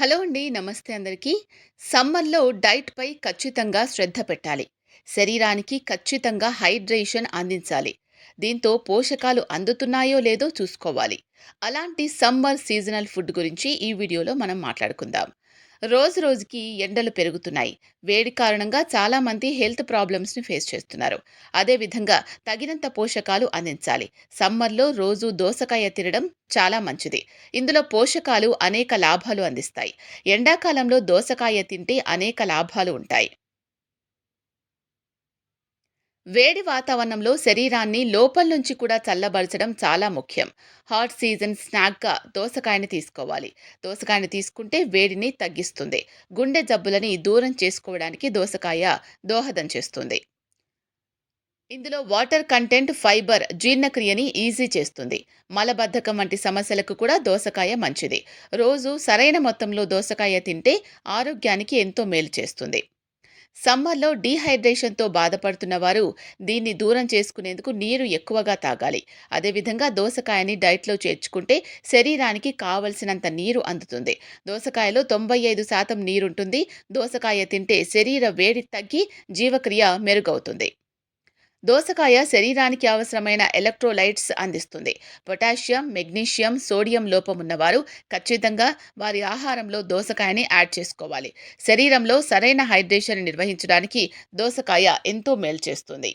Hello అండి నమస్తే అందరికీ. సమ్మర్లో డైట్పై ఖచ్చితంగా శ్రద్ధ పెట్టాలి. శరీరానికి ఖచ్చితంగా హైడ్రేషన్ అందించాలి. దీంతో పోషకాలు అందుతున్నాయో లేదో చూసుకోవాలి. అలాంటి సమ్మర్ సీజనల్ ఫుడ్ గురించి ఈ వీడియోలో మనం మాట్లాడుకుందాం. రోజు రోజుకి ఎండలు పెరుగుతున్నాయి. వేడి కారణంగా చాలామంది హెల్త్ ప్రాబ్లమ్స్ని ఫేస్ చేస్తున్నారు. అదేవిధంగా తగినంత పోషకాలు అందించాలి. సమ్మర్లో రోజు దోసకాయ తినడం చాలా మంచిది. ఇందులో పోషకాలు అనేక లాభాలు అందిస్తాయి. ఎండాకాలంలో దోసకాయ తింటే అనేక లాభాలు ఉంటాయి. వేడి వాతావరణంలో శరీరాన్ని లోపల నుంచి కూడా చల్లబరచడం చాలా ముఖ్యం. హాట్ సీజన్ స్నాక్గా దోసకాయని తీసుకోవాలి. దోసకాయని తీసుకుంటే వేడిని తగ్గిస్తుంది. గుండె జబ్బులని దూరం చేసుకోవడానికి దోసకాయ దోహదం చేస్తుంది. ఇందులో వాటర్ కంటెంట్ ఫైబర్ జీర్ణక్రియని ఈజీ చేస్తుంది. మలబద్ధకం వంటి సమస్యలకు కూడా దోసకాయ మంచిది. రోజు సరైన మొత్తంలో దోసకాయ తింటే ఆరోగ్యానికి ఎంతో మేలు చేస్తుంది. సమ్మర్లో డీహైడ్రేషన్తో బాధపడుతున్న వారు దీన్ని దూరం చేసుకునేందుకు నీరు ఎక్కువగా తాగాలి. అదేవిధంగా దోసకాయని డైట్లో చేర్చుకుంటే శరీరానికి కావలసినంత నీరు అందుతుంది. దోసకాయలో తొంభై ఐదు శాతం నీరుంటుంది. దోసకాయ తింటే శరీర వేడి తగ్గి జీవక్రియ మెరుగవుతుంది. దోసకాయ శరీరానికి అవసరమైన ఎలక్ట్రోలైట్స్ అందిస్తుంది. పొటాషియం మెగ్నీషియం సోడియం లోపం ఉన్నవారు ఖచ్చితంగా వారి ఆహారంలో దోసకాయని యాడ్ చేసుకోవాలి. శరీరంలో సరైన హైడ్రేషన్ నిర్వహించడానికి దోసకాయ ఎంతో మేలు చేస్తుంది.